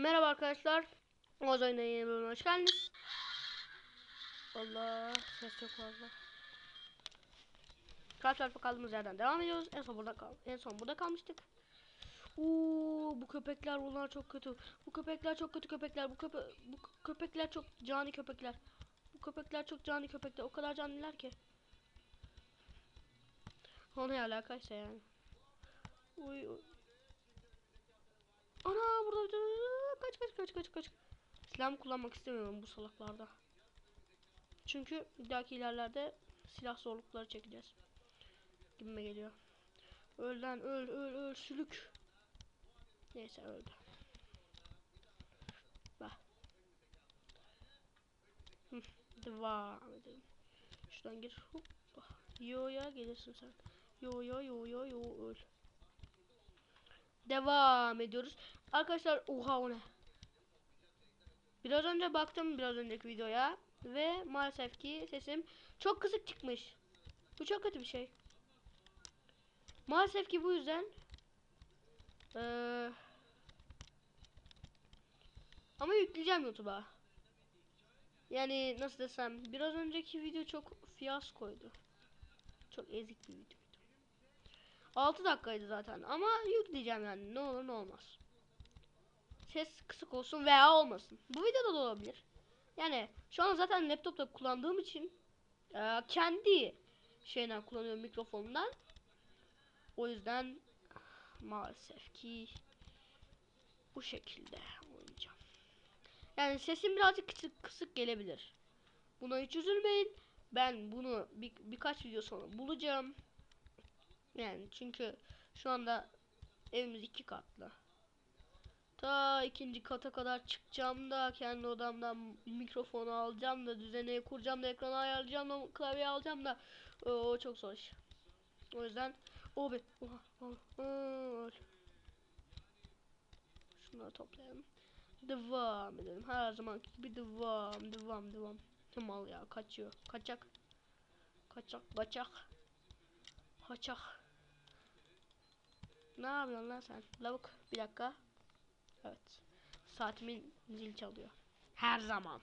Merhaba arkadaşlar. Oğuz Oyun'a yeni bölümüne hoş geldiniz. Allah ses çok fazla. Kalp çarpı kaldığımız yerden devam ediyoruz. En son burada kal en son burada kalmıştık. Uuu bu köpekler bunlar çok kötü. Bu köpekler çok kötü köpekler. Bu köpe bu köpekler çok cani köpekler. Bu köpekler çok cani köpekler. O kadar caniler ki. O ne alakaysa yani. Uy, uy. Ana burada kaç kaç kaç. Silah kullanmak istemiyorum bu salaklarda. Çünkü bir dahaki ilerlerde silah zorlukları çekeceğiz. Gibime geliyor. Öl lan öl öl öl sülük. Neyse öldü. Bak. Hı, Devam edelim. Şuradan gir. Hoppa. Yo ya gelirsin sen. Yo yo yo yo yo öl. Devam ediyoruz. Arkadaşlar oha o ne? Biraz önce baktım biraz önceki videoya ve maalesef ki sesim çok kısık çıkmış. Bu çok kötü bir şey. Maalesef ki bu yüzden eee, ama yükleyeceğim YouTube'a. Yani nasıl desem biraz önceki video çok fiyaskoydu. Çok ezik bir video. 6 dakikaydı zaten ama yükleyeceğim yani ne olur ne olmaz. Ses kısık olsun veya olmasın. Bu videoda da olabilir. Yani şu an zaten laptopta kullandığım için e, kendi şeyden kullanıyorum mikrofonundan. O yüzden maalesef ki bu şekilde oynayacağım. Yani sesim birazcık kısık, kısık gelebilir. Buna hiç üzülmeyin. Ben bunu bir, birkaç video sonra bulacağım. Yani çünkü şu anda evimiz iki katlı. Ta ikinci kata kadar çıkacağım da kendi odamdan mikrofonu alacağım da düzeneye kuracağım da ekranı ayarlayacağım da klavye alacağım da o çok zor iş. O yüzden o be. Şunları toplayalım. Devam edelim. Her zamanki gibi devam devam devam. Mal ya kaçıyor. Kaçak. Kaçak kaçak. Kaçak. Ne yapıyorsun lan sen? Lavuk bir dakika. Evet. Saatimin zil çalıyor. Her zaman.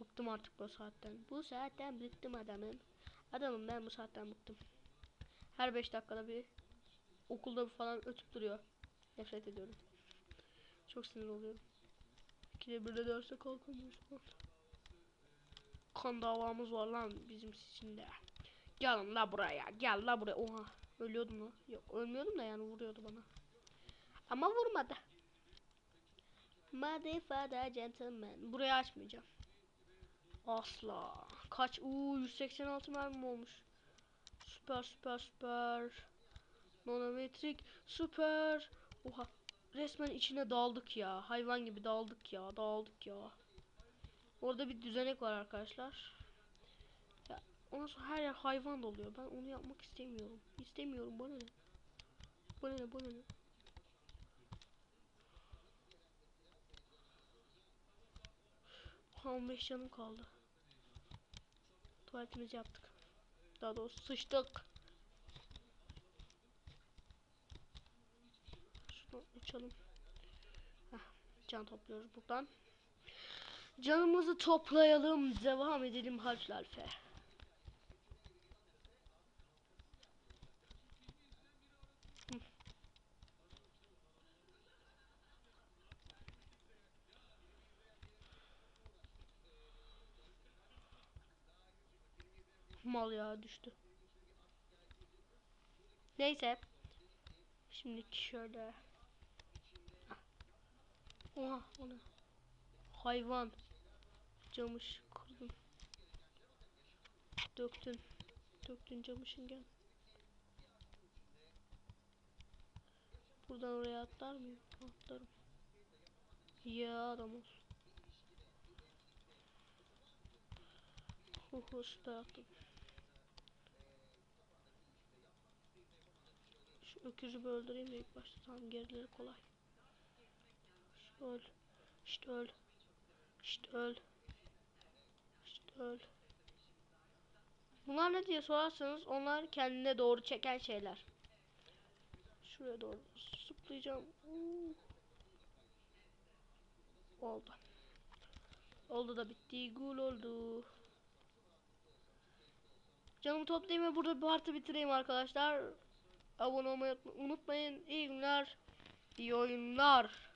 Bıktım artık bu saatten. Bu saatten bıktım adamım. Adamım ben bu saatten bıktım. Her 5 dakikada bir okulda falan ötüp duruyor. Nefret ediyorum. Çok sinir oluyorum. İkide bir de derse kalkamıyoruz. Kan davamız var lan bizim sizinle. Gelin la buraya. Gel la buraya. Oha. Ölüyordum lan. Yok ölmüyordum da yani vuruyordu bana. Ama vurmadı. Motherfucker gentleman. Burayı açmayacağım. Asla. Kaç? Uuu 186 mermim olmuş. Süper süper süper. Nanometrik süper. Oha. Resmen içine daldık ya. Hayvan gibi daldık ya. Daldık ya. Orada bir düzenek var arkadaşlar. Ya ondan sonra her yer hayvan doluyor. Ben onu yapmak istemiyorum. İstemiyorum. Bana ne? Bana ne? Bana ne? 15 canım kaldı. Tuvaletimizi yaptık. Daha doğrusu sıçtık. Şunu açalım. Heh, can topluyoruz buradan. Canımızı toplayalım. Devam edelim harfli alfe. Mal ya düştü. Neyse. Şimdi şöyle. Ah. Oha o ne? Hayvan. Camış kırdın. Döktün. Döktün camışın gel. Buradan oraya atlar mıyım? Atlarım. Ya adam olsun. Huhu süper attım. Şu öküzü bir öldüreyim ilk başta tamam gerileri kolay. İşte öl. İşte öl. İşte öl. İşte öl. Bunlar ne diye sorarsanız onlar kendine doğru çeken şeyler. Şuraya doğru zıplayacağım. Oldu. Oldu da bitti. Gul oldu. Canımı toplayayım ve burada partı bitireyim arkadaşlar. Abone olmayı unutmayın. İyi günler. İyi oyunlar.